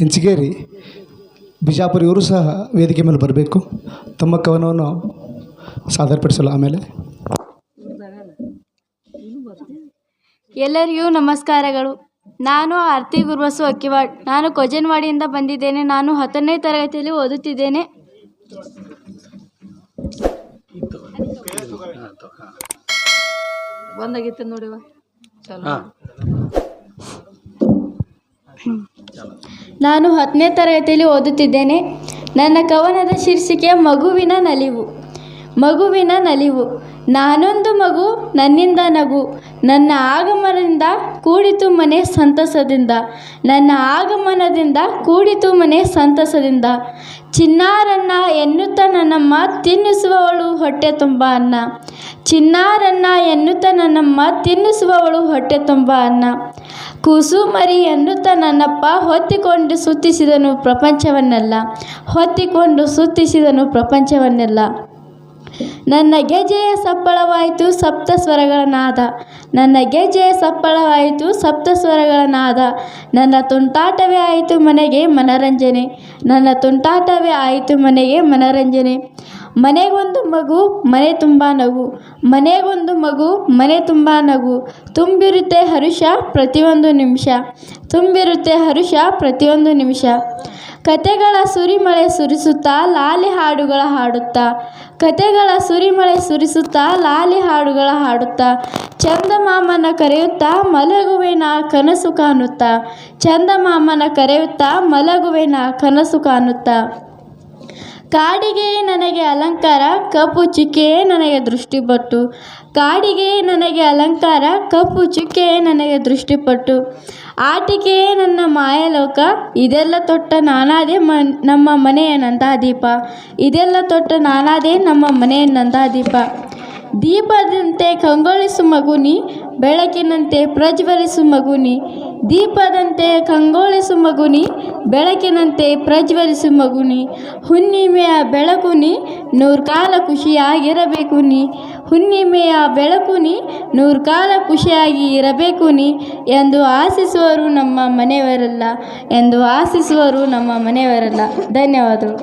ಇಂಚಿಗೇರಿ ಬಿಜಾಪುರ ಇವರು ಸಹ ವೇದಿಕೆ ಮೇಲೆ ಬರಬೇಕು. ತಮ್ಮ ಕವನವನ್ನು ಸಾದರಪಡಿಸಲು ಆಮೇಲೆ. ಎಲ್ಲರಿಗೂ ನಮಸ್ಕಾರಗಳು. ನಾನು ಆರ್ತಿ ಗುರುವಸು ಅಕ್ಕಿವಾಡ್ ನಾನು ಕೊಜನ್ವಾಡಿಯಿಂದ ಬಂದಿದ್ದೇನೆ. ನಾನು ಹತ್ತನೇ ತರಗತಿಯಲ್ಲಿ ಓದುತ್ತಿದ್ದೇನೆ. ಬಂದಾಗಿತ್ತು ನೋಡುವ. ಚಲೋ. ನಾನು ಹತ್ತನೇ ತರಗತಿಯಲ್ಲಿ ಓದುತ್ತಿದ್ದೇನೆ. ನನ್ನ ಕವನದ ಶೀರ್ಷಿಕೆ ಮಗುವಿನ ನಲಿವು. ಮಗುವಿನ ನಲಿವು. ನಾನೊಂದು ಮಗು, ನನ್ನಿಂದ ನಗು. ನನ್ನ ಆಗಮನದಿಂದ ಕೂಡಿತು ಮನೆ ಸಂತಸದಿಂದ. ನನ್ನ ಆಗಮನದಿಂದ ಕೂಡಿತು ಮನೆ ಸಂತಸದಿಂದ. ಚಿನ್ನಾರನ್ನ ಎನ್ನುತ್ತ ನನ್ನಮ್ಮ ತಿನ್ನಿಸುವವಳು ಹೊಟ್ಟೆ ತುಂಬ ಅನ್ನ. ಚಿನ್ನಾರನ್ನ ಎನ್ನುತ್ತ ನನ್ನಮ್ಮ ತಿನ್ನಿಸುವವಳು ಹೊಟ್ಟೆ ತುಂಬ ಅನ್ನ. ಕುಸುಮರಿ ತನ್ನಪ್ಪ ಹೊತ್ತಿಕೊಂಡು ಸುತ್ತಿಸಿದನು ಪ್ರಪಂಚವನ್ನೆಲ್ಲ. ಹೊತ್ತಿಕೊಂಡು ಸುತ್ತಿಸಿದನು ಪ್ರಪಂಚವನ್ನೆಲ್ಲ. ನನ್ನ ಗೆಜೆಯ ಸಪ್ಪಳವಾಯಿತು, ಸಪ್ತ ಸ್ವರಗಳ ನಾದ ನನ್ನ ಗೆಜೆಯ ಸಪ್ಪಳವಾಯಿತು, ಸಪ್ತ ಸ್ವರಗಳ ನಾದ ನನ್ನ ತುಂಟಾಟವೇ ಆಯಿತು ಮನೆಗೆ ಮನರಂಜನೆ. ನನ್ನ ತುಂಟಾಟವೇ ಆಯಿತು ಮನೆಗೆ ಮನರಂಜನೆ. ಮನೆಗೊಂದು ಮಗು, ಮನೆ ತುಂಬ ನಗು. ಮನೆಗೊಂದು ಮಗು, ಮನೆ ತುಂಬ ನಗು. ತುಂಬಿರುತ್ತೆ ಹರುಷ ಪ್ರತಿಯೊಂದು ನಿಮಿಷ. ತುಂಬಿರುತ್ತೆ ಹರುಷ ಪ್ರತಿಯೊಂದು ನಿಮಿಷ. ಕತೆಗಳ ಸುರಿಮಳೆ ಸುರಿಸುತ್ತಾ ಲಾಲಿ ಹಾಡುಗಳ ಹಾಡುತ್ತಾ. ಕತೆಗಳ ಸುರಿಮಳೆ ಸುರಿಸುತ್ತಾ ಲಾಲಿ ಹಾಡುಗಳ ಹಾಡುತ್ತಾ. ಚಂದಮಾಮನ ಕರೆಯುತ್ತಾ ಮಲಗುವೆನ ಕನಸು ಕಾಣುತ್ತಾ. ಚಂದಮಾಮನ ಕರೆಯುತ್ತಾ ಮಲಗುವೆನ ಕನಸು ಕಾಣುತ್ತಾ. ಕಾಡಿಗೆ ನನಗೆ ಅಲಂಕಾರ, ಕಪ್ಪು ಚುಕ್ಕೆ ನನಗೆ ದೃಷ್ಟಿಪಟ್ಟು. ಕಾಡಿಗೆ ನನಗೆ ಅಲಂಕಾರ, ಕಪ್ಪು ಚುಕ್ಕೆ ನನಗೆ ದೃಷ್ಟಿಪಟ್ಟು. ಆಟಿಕೆ ನನ್ನ ಮಾಯಲೋಕ, ಇದೆಲ್ಲ ತೊಟ್ಟ ನಾನಾದೆ ಮ, ನಮ್ಮ ಮನೆಯ ನಂದಾದೀಪ. ಇದೆಲ್ಲ ತೊಟ್ಟ ನಾನಾದೆ ನಮ್ಮ ಮನೆಯ ನಂದಾದೀಪ. ದೀಪದಂತೆ ಕಂಗೊಳಿಸು ಮಗುನಿ, ಬೆಳಕಿನಂತೆ ಪ್ರಜ್ವಲಿಸು ಮಗುನಿ. ದೀಪದಂತೆ ಕಂಗೊಳಿಸು ಮಗುನಿ, ಬೆಳಕಿನಂತೆ ಪ್ರಜ್ವಲಿಸು ಮಗುನಿ, ಹುಣ್ಣಿಮೆಯ ಬೆಳಕು ನೀ ನೂರು ಕಾಲ ಖುಷಿಯಾಗಿರಬೇಕು ನೀ ಹುಣ್ಣಿಮೆಯ ಬೆಳಕು ನೀ ನೂರು ಕಾಲ ಖುಷಿಯಾಗಿ ಇರಬೇಕು ನೀ ಎಂದು ಆಶಿಸುವರು ನಮ್ಮ ಮನೆಯವರೆಲ್ಲ, ಎಂದು ಆಶಿಸುವರು ನಮ್ಮ ಮನೆಯವರೆಲ್ಲ. ಧನ್ಯವಾದಗಳು.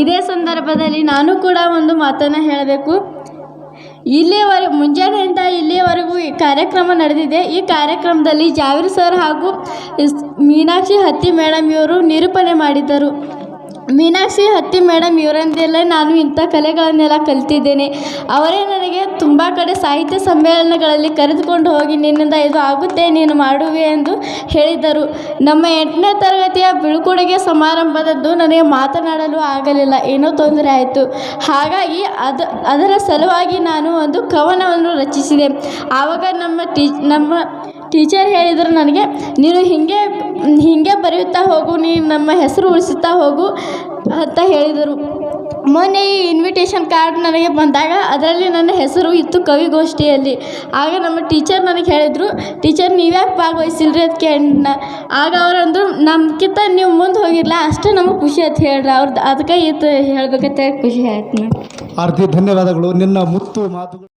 ಇದೇ ಸಂದರ್ಭದಲ್ಲಿ ನಾನು ಕೂಡ ಒಂದು ಮಾತನ್ನು ಹೇಳಬೇಕು. ಇಲ್ಲಿವರೆ ಮುಂಜಾನೆಯಿಂದ ಇಲ್ಲಿ ಕಾರ್ಯಕ್ರಮ ನಡೆದಿದೆ. ಈ ಕಾರ್ಯಕ್ರಮದಲ್ಲಿ ಜಾವೀರ್ ಸರ್ ಹಾಗೂ ಮೀನಾಕ್ಷಿ ಹತ್ತಿ ಮೇಡಮ್ ಇವರು ನಿರೂಪಣೆ ಮಾಡಿದ್ದರು ಮೀನಾಕ್ಷಿ ಹತ್ತಿ ಮೇಡಮ್ ಇವರಿಂದಲೇ ನಾನು ಇಂಥ ಕಲೆಗಳನ್ನೆಲ್ಲ ಕಲ್ತಿದ್ದೇನೆ. ಅವರೇ ನನಗೆ ತುಂಬ ಕಡೆ ಸಾಹಿತ್ಯ ಸಮ್ಮೇಳನಗಳಲ್ಲಿ ಕರೆದುಕೊಂಡು ಹೋಗಿ ನಿನ್ನಿಂದ ಇದು ಆಗುತ್ತೆ, ನೀನು ಮಾಡುವೆ ಎಂದು ಹೇಳಿದರು. ನಮ್ಮ ಎಂಟನೇ ತರಗತಿಯ ಬೀಳ್ಕೊಡುಗೆ ಸಮಾರಂಭದದ್ದು ನನಗೆ ಮಾತನಾಡಲು ಆಗಲಿಲ್ಲ, ಏನೋ ತೊಂದರೆ ಆಯಿತು. ಹಾಗಾಗಿ ಅದು, ಅದರ ಸಲುವಾಗಿ ನಾನು ಒಂದು ಕವನವನ್ನು ರಚಿಸಿದೆ. ಆವಾಗ ನಮ್ಮ ಟೀ, ನಮ್ಮ ಟೀಚರ್ ಹೇಳಿದರು ನನಗೆ, ನೀನು ಹೀಗೆ ಹೀಗೆ ಬರೆಯುತ್ತಾ ಹೋಗು ನೀನು ನಮ್ಮ ಹೆಸರು ಉಳಿಸುತ್ತಾ ಹೋಗು ಅಂತ ಹೇಳಿದರು. ಮೊನ್ನೆ ಈ ಇನ್ವಿಟೇಷನ್ ಕಾರ್ಡ್ ನನಗೆ ಬಂದಾಗ ಅದರಲ್ಲಿ ನನ್ನ ಹೆಸರು ಇತ್ತು ಕವಿಗೋಷ್ಠಿಯಲ್ಲಿ. ಆಗ ನಮ್ಮ ಟೀಚರ್ ನನಗೆ ಹೇಳಿದರು ಟೀಚರ್ ನೀವ್ಯಾಕೆ ಭಾಗವಹಿಸಿಲ್ರಿ ಅಂತ ಕೇಳಿದ್ನ ಆಗ ಅವ್ರು ಅಂದರು ನಮ್ಗಿಂತ ನೀವು ಮುಂದೆ ಹೋಗಿರಲ್ಲ ಅಷ್ಟೇ ನಮಗೆ ಖುಷಿ ಆಯ್ತು ಹೇಳ್ರಿ ಅವ್ರದ್ದು ಅದಕ್ಕೆ ಇತ್ತು ಹೇಳ್ಬೇಕಂತ ಖುಷಿ ಆಯ್ತು ಆರತಿ ಧನ್ಯವಾದಗಳು. ನಿನ್ನ ಮುತ್ತು ಮಾತುಗಳು